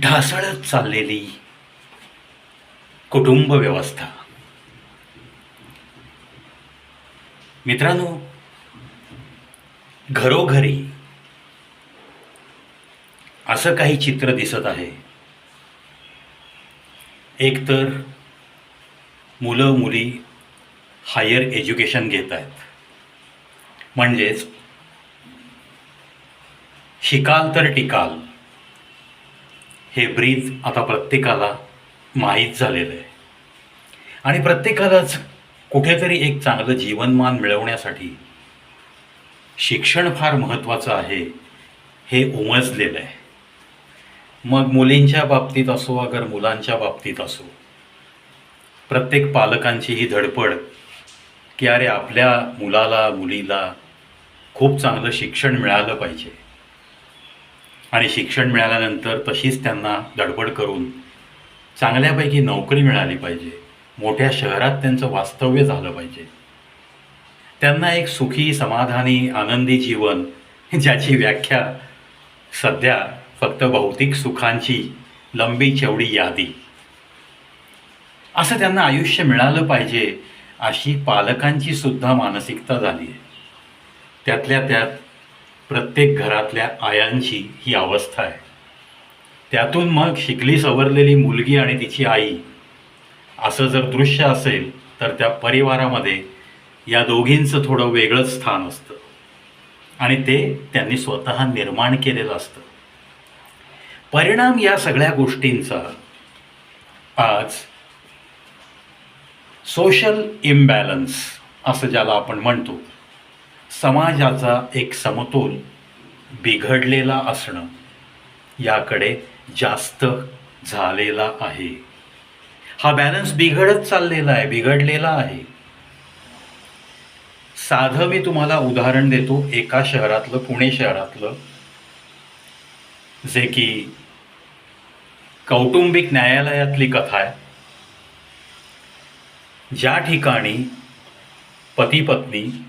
ढासळत चाललेली कुटुंब व्यवस्था. मित्रांनो घरोघरी असं काही चित्र दिसत आहे. एकतर मुलं मुली हायर एज्युकेशन घेत आहेत. म्हणजेच शिकाल तर टिकाल हे ब्रीज आता प्रत्येकाला माहीत झालेलं आहे. आणि प्रत्येकालाच कुठेतरी एक चांगलं जीवनमान मिळवण्यासाठी शिक्षण फार महत्त्वाचं आहे हे उमजलेलं आहे. मग मुलींच्या बाबतीत असो अगर मुलांच्या बाबतीत असो प्रत्येक पालकांची ही धडपड की अरे आपल्या मुलाला मुलीला खूप चांगलं शिक्षण मिळालं पाहिजे. आणि शिक्षण मिळाल्यानंतर तशीच त्यांना धडपड करून चांगल्यापैकी नोकरी मिळाली पाहिजे. मोठ्या शहरात त्यांचं वास्तव्य झालं पाहिजे. त्यांना एक सुखी समाधानी आनंदी जीवन ज्याची व्याख्या सध्या फक्त भौतिक सुखांची लंबी चेवडी यादी. असं त्यांना आयुष्य मिळालं पाहिजे अशी पालकांची सुद्धा मानसिकता झाली आहे त्यातल्या त्यात प्रत्येक घरातल्या आयांची ही अवस्था आहे. त्यातून मग शिकली सवरलेली मुलगी आणि तिची आई. असं जर दृश्य असेल तर त्या परिवारामध्ये या दोघींचं थोडं वेगळंच स्थान असतं. आणि ते त्यांनी स्वतः निर्माण केलेलं असतं. परिणाम या सगळ्या गोष्टींचा आज सोशल इम्बॅलन्स असं ज्याला आपण म्हणतो समाजाचा एक समतोल बिघडलेला असणं याकडे जास्त झालेला आहे. हा बॅलन्स बिघडत चाललेला आहे बिघडलेला आहे. साधं मी तुम्हाला उदाहरण देतो एका शहरातलं पुणे शहरातलं. जे की कौटुंबिक न्यायालयातली कथा आहे. ज्या ठिकाणी पती पत्नी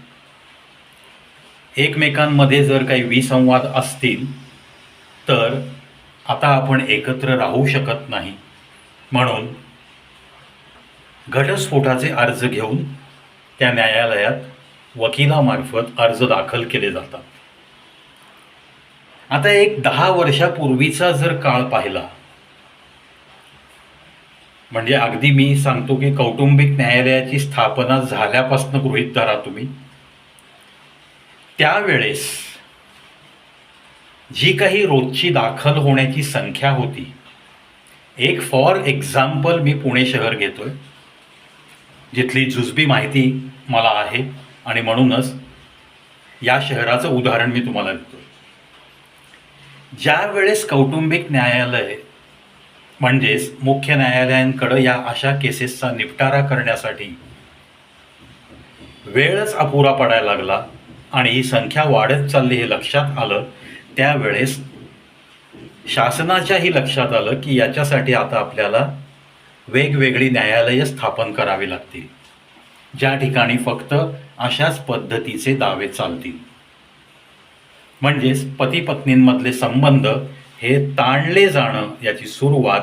एकमेकांमध्ये जर काही विसंवाद असतील तर आता आपण एकत्र राहू शकत नाही. म्हणून घटस्फोटाचे अर्ज घेऊन त्या न्यायालयात वकिलामार्फत अर्ज दाखल केले जातात. आता एक दहा वर्षापूर्वीचा जर काळ पाहिला म्हणजे अगदी मी सांगतो की कौटुंबिक न्यायालयाची स्थापना झाल्यापासून गृहीत धरा तुम्ही. त्यावेळेस जी काही रोजची दाखल होण्याची संख्या होती एक फॉर एक्झाम्पल मी पुणे शहर घेतोय जिथली जुजबी माहिती मला आहे आणि म्हणूनच या शहराचं उदाहरण मी तुम्हाला देतो ज्या वेळेस कौटुंबिक न्यायालय म्हणजेच मुख्य न्यायालयांकडं या अशा केसेसचा निपटारा करण्यासाठी वेळच अपुरा पडायला लागला आणि ही संख्या वाढत चालली हे लक्षात आलं त्यावेळेस शासनाच्याही लक्षात आलं की याच्यासाठी आता आपल्याला वेगवेगळी न्यायालयं स्थापन करावी लागतील. ज्या ठिकाणी फक्त अशाच पद्धतीचे दावे चालतील. म्हणजेच पती पत्नींमधले संबंध हे ताणले जाणं याची सुरुवात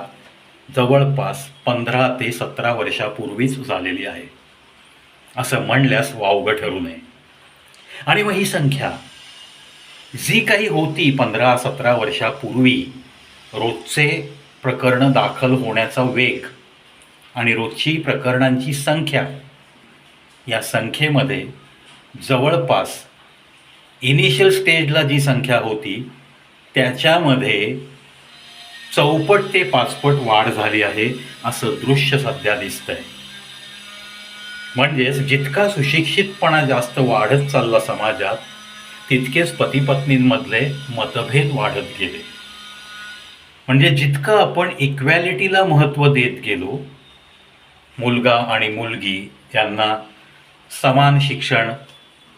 जवळपास पंधरा ते सतरा वर्षापूर्वीच झालेली आहे. असं म्हणल्यास वावगं ठरू नये. आणि मग ही संख्या. जी काही होती पंधरा सतरा वर्षापूर्वी रोजचे प्रकरणं दाखल होण्याचा वेग आणि रोजची प्रकरणांची संख्या या संख्येमध्ये जवळपास इनिशियल स्टेजला जी संख्या होती त्याच्यामध्ये चौपट ते पाचपट वाढ झाली आहे असं दृश्य सध्या दिसतंय. म्हणजेच जितका सुशिक्षितपणा जास्त वाढत चालला समाजात तितकेच पतीपत्नींमधले मतभेद वाढत गेले. म्हणजे जितकं आपण इक्वॅलिटीला महत्त्व देत गेलो मुलगा आणि मुलगी यांना समान शिक्षण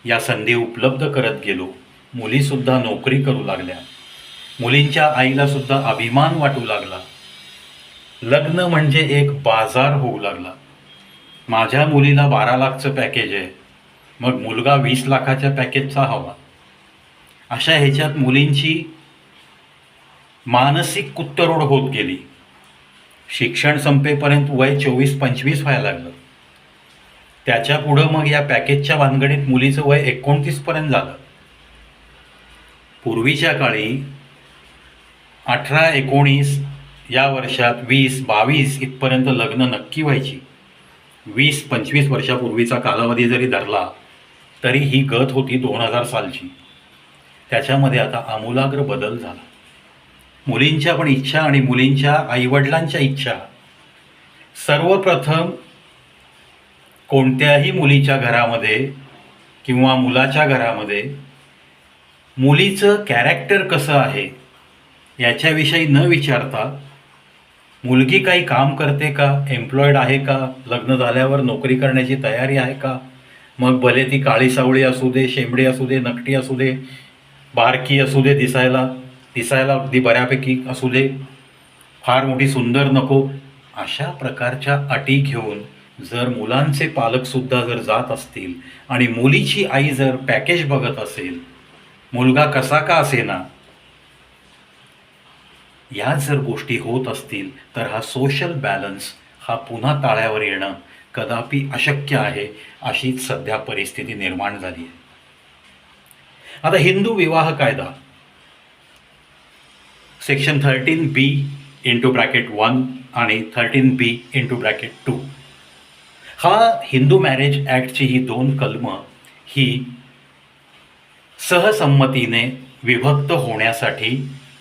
या संधी उपलब्ध करत गेलो मुलीसुद्धा नोकरी करू लागल्या मुलींच्या आईला सुद्धा अभिमान वाटू लागला. लग्न म्हणजे एक बाजार होऊ लागला. माझ्या मुलीला बारा लाखचं पॅकेज आहे. मग मुलगा वीस लाखाच्या पॅकेजचा हवा. अशा ह्याच्यात मुलींची मानसिक कुत्तरोड होत गेली. शिक्षण संपेपर्यंत वय चोवीस पंचवीस व्हायला लागलं. त्याच्या पुढं मग या पॅकेजच्या वानगडीत मुलीचं वय एकोणतीसपर्यंत झालं. पूर्वीच्या काळी अठरा एकोणीस या वर्षात वीस बावीस इथपर्यंत लग्न नक्की व्हायची. वीस पंचवीस वर्षापूर्वीचा कालावधी जरी धरला तरी ही गत होती दोन हजार सालची. त्याच्यामध्ये आता आमूलाग्र बदल झाला. मुलींच्या पण इच्छा आणि मुलींच्या आईवडिलांच्या इच्छा. सर्वप्रथम कोणत्याही मुलीच्या घरामध्ये किंवा मुलाच्या घरामध्ये मुलीचं कॅरेक्टर कसं आहे याच्याविषयी न विचारता मुलगी काही काम करते का? एम्प्लॉयड आहे का? लग्न झाल्यावर नोकरी करण्याची तयारी आहे का? मग भले ती काळी सावळी असू दे शेंबडी असू दे नकटी असू दे बारकी असू दे दिसायला दिसायला अगदी बऱ्यापैकी असू दे फार मोठी सुंदर नको. अशा प्रकारच्या अटी घेऊन जर मुलांचे पालकसुद्धा जर जात असतील आणि मुलीची आई जर पॅकेज बघत असेल मुलगा कसा का असेना या जर गोष्टी होत असतील तर हा सोशल बॅलन्स हा पुन्हा ताळ्यावर येणं कदापि अशक्य आहे अशीच सध्या परिस्थिती निर्माण झाली आहे. आता हिंदू विवाह कायदा. Section thirteen B into bracket one आणि thirteen B into bracket two हा हिंदू मॅरेज ॲक्टची ही दोन कलमं ही सहसंमतीने विभक्त होण्यासाठी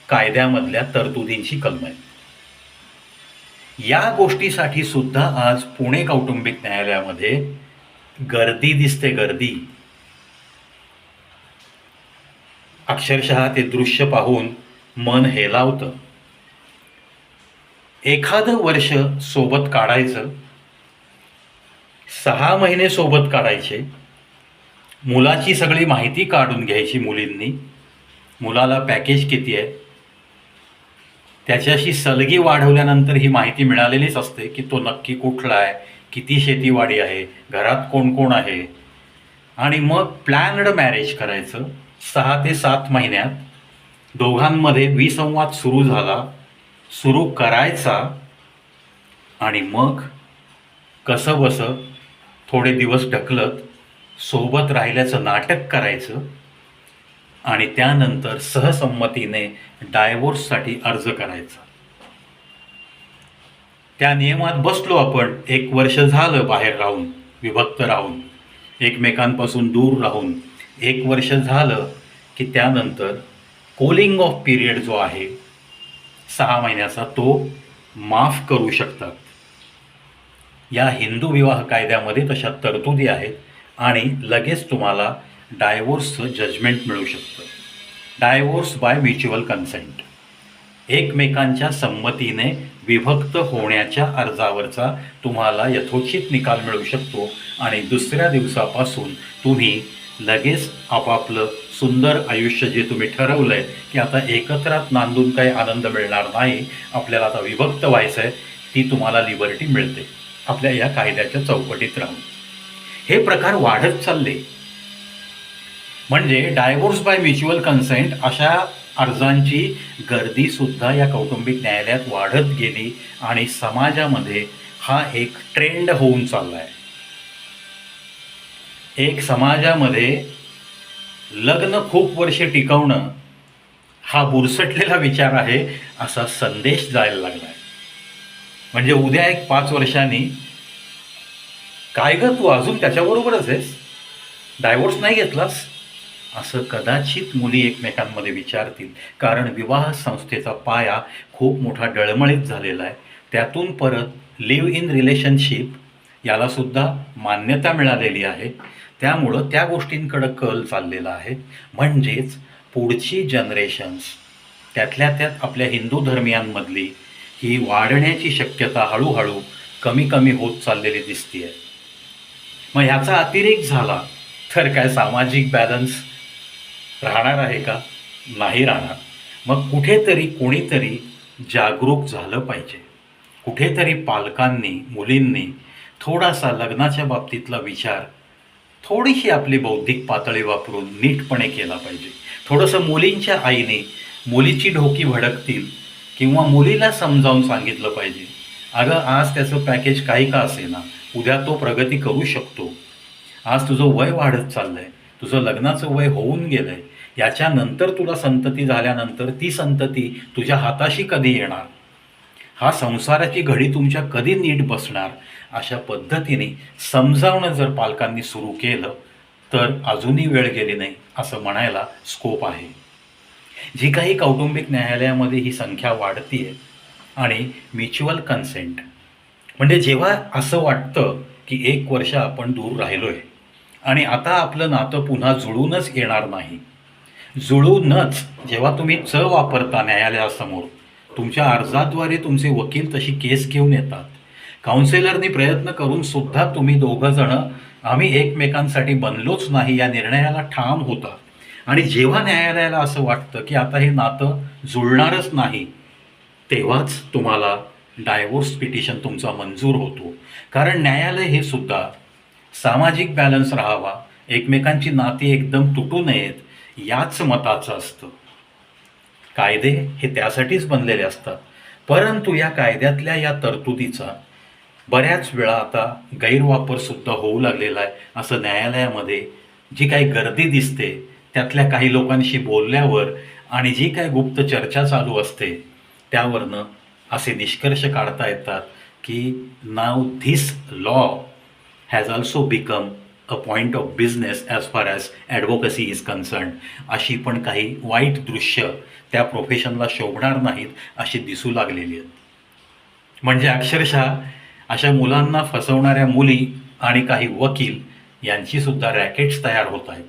कायद्यामधल्या तरतुदींची कलम आहेत या गोष्टीसाठी सुद्धा आज पुणे कौटुंबिक न्यायालयामध्ये गर्दी दिसते गर्दी. अक्षरशः ते दृश्य पाहून मन हेलावतं. एखादं वर्ष सोबत काढायचं. सहा महिने सोबत काढायचे. मुलाची सगळी माहिती काढून घ्यायची मुलींनी. मुलाला पॅकेज किती आहे? त्याच्याशी सलगी वाढवल्यानंतर ही माहिती मिळालेलीच असते की तो नक्की कुठला आहे किती शेतीवाडी आहे घरात कोण कोण आहे? आणि मग प्लॅनड मॅरेज करायचं. सहा ते सात महिन्यात दोघांमध्ये विसंवाद सुरू झाला सुरू करायचा आणि मग कसं बसं थोडे दिवस ढकलत सोबत राहिल्याचं नाटक करायचं. आणि त्यानंतर सहसंमतीने डायव्होर्ससाठी अर्ज करायचा. त्या नियमात बसलो आपण एक वर्ष झालं बाहेर राहून विभक्त राहून एकमेकांपासून दूर राहून. एक वर्ष झालं की त्यानंतर कोलिंग ऑफ पिरियड जो आहे सहा महिन्याचा तो माफ करू शकतात. या हिंदू विवाह कायद्यामध्ये तशा तरतुदी आहेत आणि लगेच तुम्हाला डायव्होर्सचं जजमेंट मिळू शकतं. Divorce by mutual consent. एकमेकांच्या संमतीने विभक्त होण्याच्या अर्जावरचा तुम्हाला यथोचित निकाल मिळू शकतो आणि दुसऱ्या दिवसापासून तुम्ही लगेच आपापलं सुंदर आयुष्य जे तुम्ही ठरवलं आहे की आता एकत्रात नांदून काही आनंद मिळणार नाही आपल्याला आता विभक्त व्हायचं आहे ती तुम्हाला लिबर्टी मिळते. आपल्या या कायद्याच्या चौकटीत राहून. हे प्रकार वाढत चालले म्हणजे डायव्होर्स बाय म्युच्युअल कन्सेंट अशा अर्जांची गर्दीसुद्धा या कौटुंबिक न्यायालयात वाढत गेली आणि समाजामध्ये हा एक ट्रेंड होऊन चालला आहे एक समाजामध्ये लग्न खूप वर्षे टिकवणं हा बुरसटलेला विचार आहे असा संदेश जायला लागला आहे म्हणजे उद्या एक पाच वर्षांनी काय गं तू अजून त्याच्याबरोबरच आहेस? डायव्होर्स नाही घेतलास? असं कदाचित मुली एकमेकांमध्ये विचारतील. कारण विवाह संस्थेचा पाया खूप मोठा डळमळीत झालेला आहे. त्यातून परत लिव्ह इन रिलेशनशिप यालासुद्धा मान्यता मिळालेली आहे. त्यामुळं त्या गोष्टींकडं कल चाललेला आहे. म्हणजेच पुढची जनरेशन्स त्यातल्या त्यात आपल्या हिंदू धर्मियांमधली ही वाढण्याची शक्यता हळूहळू कमी कमी होत चाललेली दिसते आहे मग ह्याचा अतिरेक झाला तर काय सामाजिक बॅलन्स राहणार आहे का? नाही राहणार. मग कुठेतरी कोणीतरी जागरूक झालं पाहिजे. कुठेतरी पालकांनी मुलींनी थोडासा लग्नाच्या बाबतीतला विचार थोडीशी आपली बौद्धिक पातळी वापरून नीटपणे केला पाहिजे. थोडंसं मुलींच्या आईने मुलीची ढोकी भडकतील किंवा मुलीला समजावून सांगितलं पाहिजे अगं आज त्याचं पॅकेज काही का असे ना उद्या तो प्रगती करू शकतो. आज तुझं वय वाढत चाललं आहे तुझं लग्नाचं वय होऊन गेलंय. याच्यानंतर तुला संतती झाल्यानंतर ती संतती तुझ्या हाताशी कधी येणार? हा संसाराची घडी तुमच्या कधी नीट बसणार? अशा पद्धतीने समजावणं जर पालकांनी सुरू केलं तर अजूनही वेळ गेली नाही असं म्हणायला स्कोप आहे. जी काही कौटुंबिक न्यायालयामध्ये ही संख्या वाढतीये आणि म्युच्युअल कन्सेंट म्हणजे जेव्हा असं वाटतं की एक वर्ष आपण दूर राहिलो आहे आणि आता आपलं नातं पुन्हा जुळूनच येणार नाही. जुळूनच जेव्हा तुम्ही च वापरता न्यायालयासमोर तुमच्या अर्जाद्वारे तुमचे वकील तशी केस घेऊन येतात. काउन्सिलरनी प्रयत्न करून सुद्धा तुम्ही दोघं जण आम्ही एकमेकांसाठी बनलोच नाही या निर्णयाला ठाम होता. आणि जेव्हा न्यायालयाला असं वाटतं की आता हे नातं जुळणारच नाही तेव्हाच तुम्हाला डायव्होर्स पिटिशन तुमचा मंजूर होतो. कारण न्यायालय हे सुद्धा सामाजिक बॅलन्स राहावा एकमेकांची नाती एकदम तुटू नयेत याच मताचं असतं. कायदे हे त्यासाठीच बनलेले असतात. परंतु या कायद्यातल्या या तरतुदीचा बऱ्याच वेळा आता गैरवापर सुद्धा होऊ लागलेला आहे. असं न्यायालयामध्ये जी काही गर्दी दिसते त्यातल्या काही लोकांशी बोलल्यावर आणि जी काही गुप्त चर्चा चालू असते त्यावरनं असे निष्कर्ष काढता येतात की now this law has also become a point of business as far as advocacy is concern अशी पण काही वाईट दृश्य त्या प्रोफेशनला शोभणार नाहीत अशी दिसू लागलेली आहेत. म्हणजे अक्षरशः अशा मुलांना फसवणाऱ्या मुली आणि काही वकील यांची सुद्धा रॅकेट्स तयार होत आहेत.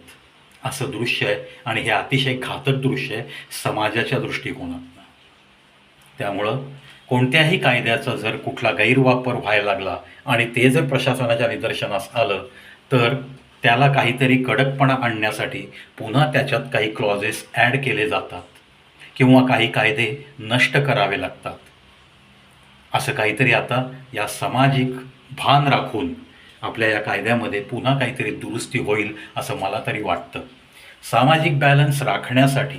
असं दृश्य आहे आणि हे अतिशय घातक दृश्य आहे समाजाच्या दृष्टिकोनातनं. त्यामुळं कोणत्याही कायद्याचा जर कुठला गैरवापर व्हायला लागला आणि ते जर प्रशासनाच्या निदर्शनास आलं तर त्याला काहीतरी कडकपणा आणण्यासाठी पुन्हा त्याच्यात काही क्लॉजेस ॲड केले जातात किंवा काही कायदे नष्ट करावे लागतात. असं काहीतरी आता या सामाजिक भान राखून आपल्या या कायद्यामध्ये पुन्हा काहीतरी दुरुस्ती होईल असं मला तरी वाटतं. सामाजिक बॅलन्स राखण्यासाठी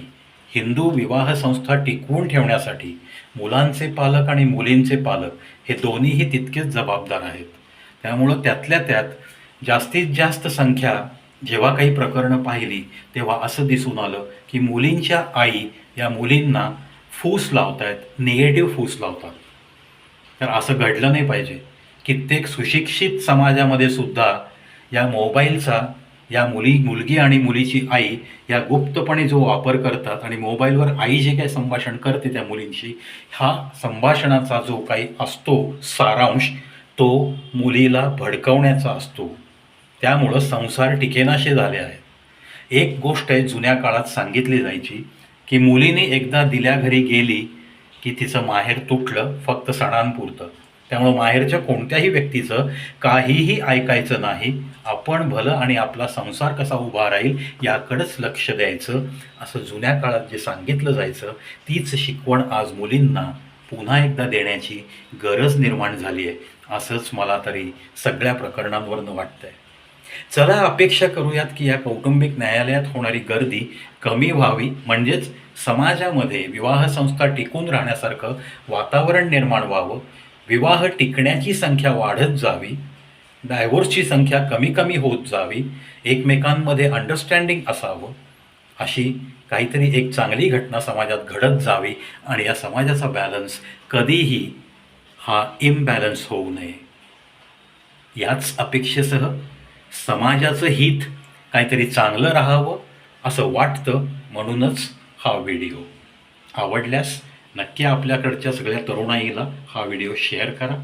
हिंदू विवाह संस्था टिकवून ठेवण्यासाठी मुलांचे पालक आणि मुलींचे पालक हे दोन्हीही तितकेच जबाबदार आहेत. त्यामुळं त्यातल्या त्यात जास्तीत जास्त संख्या जेव्हा काही प्रकरणं पाहिली तेव्हा असं दिसून आलं की मुलींच्या आई या मुलींना फूस लावतायत निगेटिव्ह फूस लावतात. तर असं घडलं नाही पाहिजे. कित्येक सुशिक्षित समाजामध्ये सुद्धा या मोबाईलचा या मुली मुलगी आणि मुलीची आई या गुप्तपणे जो वापर करतात आणि मोबाईलवर आई जे काही संभाषण करते त्या मुलींशी हा संभाषणाचा जो काही असतो सारांश तो मुलीला भडकवण्याचा असतो. त्यामुळं संसार टिकेनाशे झाले आहेत. एक गोष्ट आहे जुन्या काळात सांगितली जायची की मुलीने एकदा दिल्या घरी गेली की तिचं माहेर तुटलं फक्त सणांपुरतं. त्यामुळं माहेरच्या कोणत्याही व्यक्तीचं काहीही ऐकायचं नाही आपण भलं आणि आपला संसार कसा उभा राहील याकडंच लक्ष द्यायचं. असं जुन्या काळात जे सांगितलं जायचं तीच शिकवण आज मुलींना पुन्हा एकदा देण्याची गरज निर्माण झाली आहे. असंच मला तरी सगळ्या प्रकरणांवरनं वाटतंय. चला अपेक्षा करूयात की या कौटुंबिक न्यायालयात होणारी गर्दी कमी व्हावी. म्हणजेच समाजामध्ये विवाह संस्था टिकून राहण्यासारखं वातावरण निर्माण व्हावं. विवाह टिकण्याची संख्या वाढत जावी. डायव्होर्सची संख्या कमी कमी होत जावी एकमेकांमध्ये अंडरस्टँडिंग असावं अशी काहीतरी एक चांगली घटना समाजात घडत जावी आणि या समाजाचा बॅलन्स कधीही हा इम्बॅलन्स होऊ नये. याच अपेक्षेसह समाजाचं हित काहीतरी चांगलं राहावं असं वाटतं म्हणूनच हा व्हिडिओ. आवडल्यास नक्की आपल्याकडच्या सगळ्या तरुणाईला हा व्हिडिओ शेअर करा.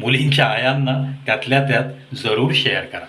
मुलींच्या आयांना त्यातल्या त्यात जरूर शेअर करा.